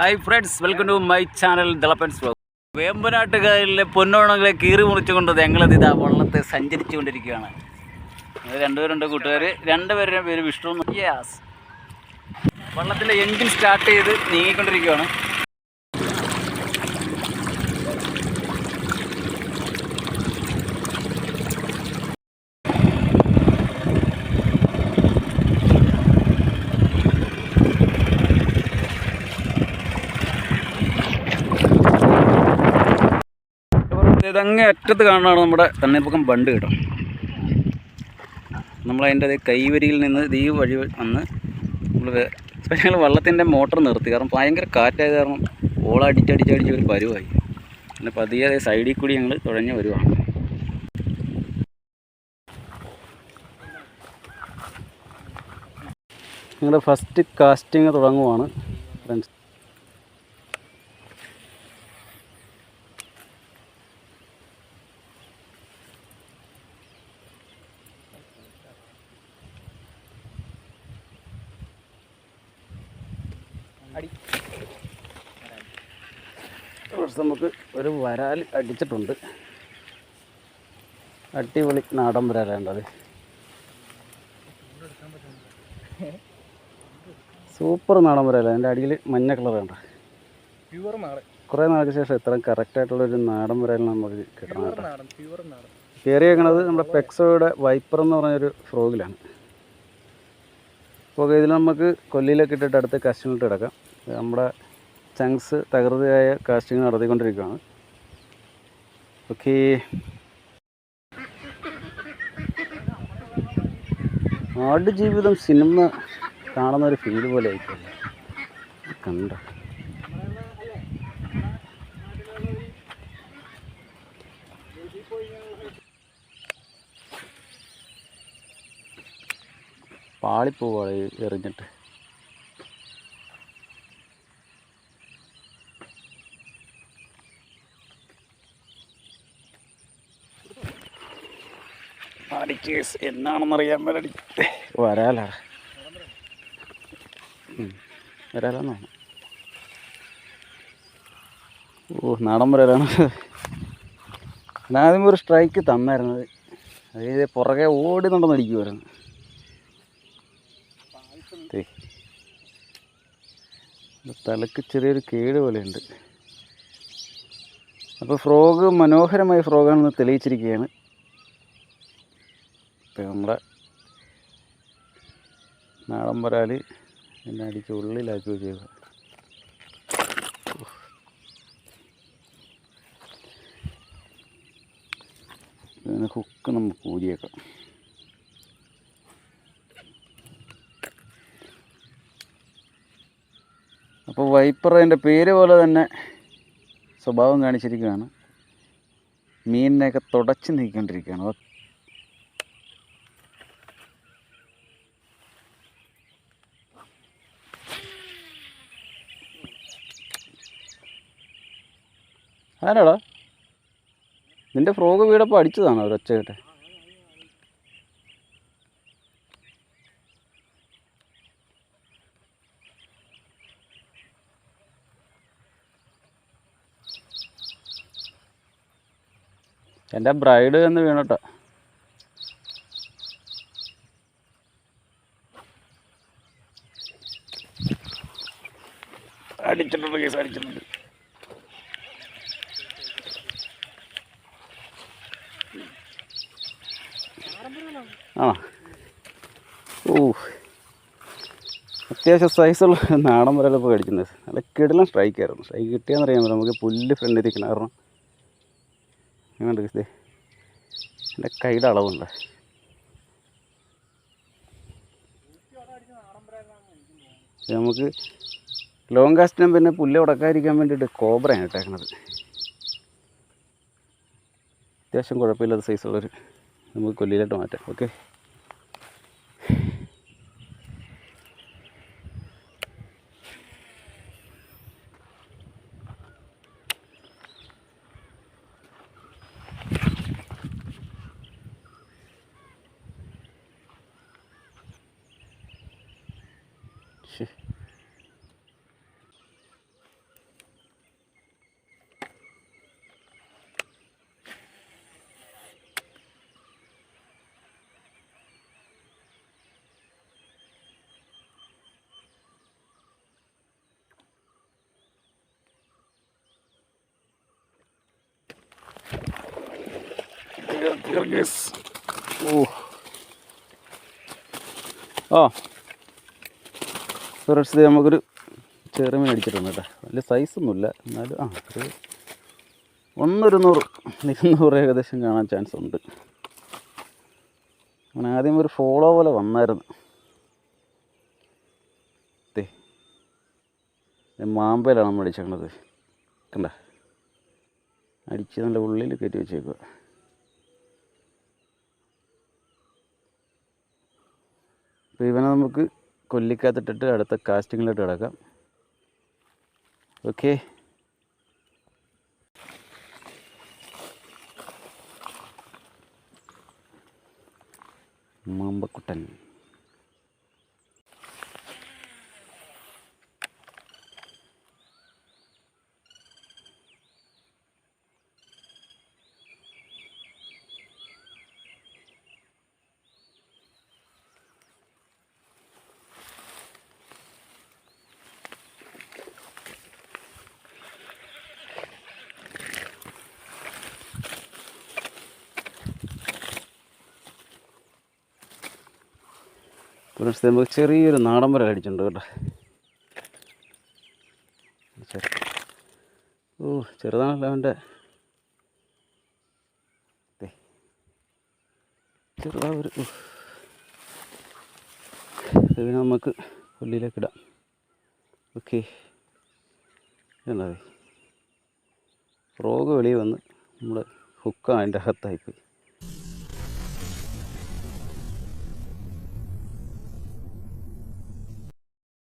Hi friends welcome to my channel Dalappans vlog വേമ്പനാട്ടുകാരിലെ പൊന്നോണങ്ങളെ കീറി മുറിച്ചുകൊണ്ട് ഞങ്ങളത് ഇതാ വള്ളത്തെ സഞ്ചരിച്ചുകൊണ്ടിരിക്കുകയാണ്. ഞങ്ങൾ രണ്ടുപേരുണ്ട് കൂട്ടുകാർ രണ്ടുപേരുടെ പേര് വിഷ്ണു. യാസ് വള്ളത്തിന്റെ എൻജിൻ സ്റ്റാർട്ട് ചെയ്ത് നീങ്ങിക്കൊണ്ടിരിക്കുകയാണ്. ഇതങ്ങേ അറ്റത്ത് കാണുന്നതാണ് നമ്മുടെ തണ്ണീർപ്പക്കം ബണ്ട് കേട്ടോ. നമ്മളതിന്റെ കൈവരിയിൽ നിന്ന് ഈ വഴി വന്ന് നമ്മൾ ഞങ്ങൾ വള്ളത്തിന്റെ മോട്ടർ നിർത്തി. കാരണം ഭയങ്കര കാറ്റായത് കാരണം ഓളടിച്ചടിച്ചടിച്ച് ഒരു പരുവായി. പിന്നെ പതിയെ അതേ സൈഡിൽ കൂടി ഞങ്ങൾ തുഴഞ്ഞ് വരുവാണ്. ഞങ്ങളുടെ ഫസ്റ്റ് കാസ്റ്റിങ് തുടങ്ങുവാണ് ഫ്രണ്ട്സ് കുറച്ച് നമുക്ക് ഒരു വരാൽ അടിച്ചിട്ടുണ്ട്. അടിപൊളി നാടൻ വരാലുണ്ടത് സൂപ്പർ നാടൻ വരാല. അതിന്റെ അടിയിൽ മഞ്ഞ കളർ വേണ്ട കുറേ നാൾക്ക് ശേഷം ഇത്രയും കറക്റ്റായിട്ടുള്ളൊരു നാടൻ വരാൽ നമുക്ക് കിട്ടണം കയറി വെക്കണത് നമ്മുടെ പെക്സോയുടെ വൈപ്പർ എന്ന് പറഞ്ഞൊരു ഫ്രോഗിലാണ് അപ്പോൾ ഇതിൽ നമുക്ക് കൊല്ലിയിലൊക്കെ ഇട്ടിട്ട് അടുത്ത് കാസ്റ്റിങ്ങിട്ട് കിടക്കാം. നമ്മുടെ ചങ്ക്സ് തകൃതിയായ കാസ്റ്റിംഗ് നടത്തിക്കൊണ്ടിരിക്കുകയാണ്. ഓക്കേ ആട് ജീവിതം സിനിമ കാണുന്ന ഒരു ഫീൽ പോലെ ആയിക്കോട്ടെ കണ്ട? പാളിപ്പോവാണ് എറിഞ്ഞിട്ട്. അടിക്കേസ് എന്നാണെന്നറിയാൻ മേലടി. വരാലാ. വരാലോ ഓ നാടൻ വരാലാണ്. ആദ്യം ഒരു സ്ട്രൈക്ക് തന്നായിരുന്നത് അതായത് പുറകെ ഓടുന്നുണ്ടെന്ന് അടിക്കുമായിരുന്നു ദേ. ഇത് തലക്ക് ചെറിയൊരു കേട് പോലെയുണ്ട്. അപ്പോൾ ഫ്രോഗ് മനോഹരമായ ഫ്രോഗാണെന്ന് തെളിയിച്ചിരിക്കുകയാണ്. ഇപ്പം നമ്മുടെ നാടൻ വരാൽ എന്നെ അടിച്ച് ഉള്ളിലാക്കി ചെയ്തത് ഇതിന് ഹുക്ക് നമുക്ക് ഊരിയേക്കാം. അപ്പോൾ വൈപ്പർ അതിന്റെ പേര് പോലെ തന്നെ സ്വഭാവം കാണിച്ചിരിക്കുകയാണ്. മീനിനെയൊക്കെ തുടച്ച് നീക്കിക്കൊണ്ടിരിക്കുകയാണ്. ആരാടാ? നിന്റെ ഫ്രോഗ് വീടപ്പോൾ അടിച്ചതാണോ? ഒരൊച്ച എന്റെ ബ്രൈഡ് എന്ന് വീണട്ടോ. അടിച്ചിട്ടുണ്ട് കേസ് അടിച്ചിട്ടുണ്ട്. ആ. ഓ അത്യാവശ്യം സൈസുള്ള നാടൻ വരലപ്പോൾ കടിക്കുന്നത്. നല്ല കിടലം സ്ട്രൈക്കായിരുന്നു സ്ട്രൈക്ക് കിട്ടിയാന്നറിയാൻ പറ്റും നമുക്ക് പുല്ല് ഫ്രണ്ടിൽ ഇരിക്കണം കാരണം എങ്ങോട്ട് ഇതേ എന്റെ കൈയുടെ അളവുണ്ട്. നമുക്ക് ലോങ് കാസ്റ്റിനും പിന്നെ പുല്ല് ഉടക്കാതിരിക്കാൻ വേണ്ടിയിട്ട് കോബ്രയാണ് ഇട്ടേക്കണത്. അത്യാവശ്യം കുഴപ്പമില്ലാത്ത സൈസുള്ളൊരു നമുക്ക് കൊല്ലിയിലോട്ട് മാറ്റാം. ഓക്കെ করছি Yes. Oh. Oh. ഇത് നമുക്കൊരു ചെറുമീൻ അടിച്ചിട്ടുണ്ട് കേട്ടോ. വലിയ സൈസൊന്നുമില്ല എന്നാലും ആ ഒരു ഒന്നൊരു നൂറ് ഇരുന്നൂറ് ഏകദേശം കാണാൻ ചാൻസ് ഉണ്ട്. അങ്ങനെ ആദ്യം ഒരു ഫോളോ പോലെ വന്നായിരുന്നു. ഇത് മാമ്പയിലാണ് നമ്മൾ അടിച്ചേക്കണത്. കണ്ട? അടിച്ച് നല്ല ഉള്ളിൽ കയറ്റി വെച്ചേക്കുക അപ്പോൾ ഇവനെ നമുക്ക് കൊല്ലിക്കകത്തിട്ടിട്ട് അടുത്ത കാസ്റ്റിങ്ങിലോട്ട് കിടക്കാം. ഓക്കെ മാമ്പക്കുട്ടൻ. പുലർച്ചെ നമുക്ക് ചെറിയൊരു നാടൻ വര അടിച്ചിട്ടുണ്ട് കേട്ടോ. ഓ ചെറുതാണല്ലോ അവന്റെ. ചെറുതാ. ഇതിനെ നമുക്ക് കൊല്ലിയിലേക്ക് ഇടാം. ഓക്കെ. എന്നാ റോഗ് വെളിയിൽ വന്ന് നമ്മൾ ഹുക്ക അതിന്റെ അകത്തായിപ്പോയി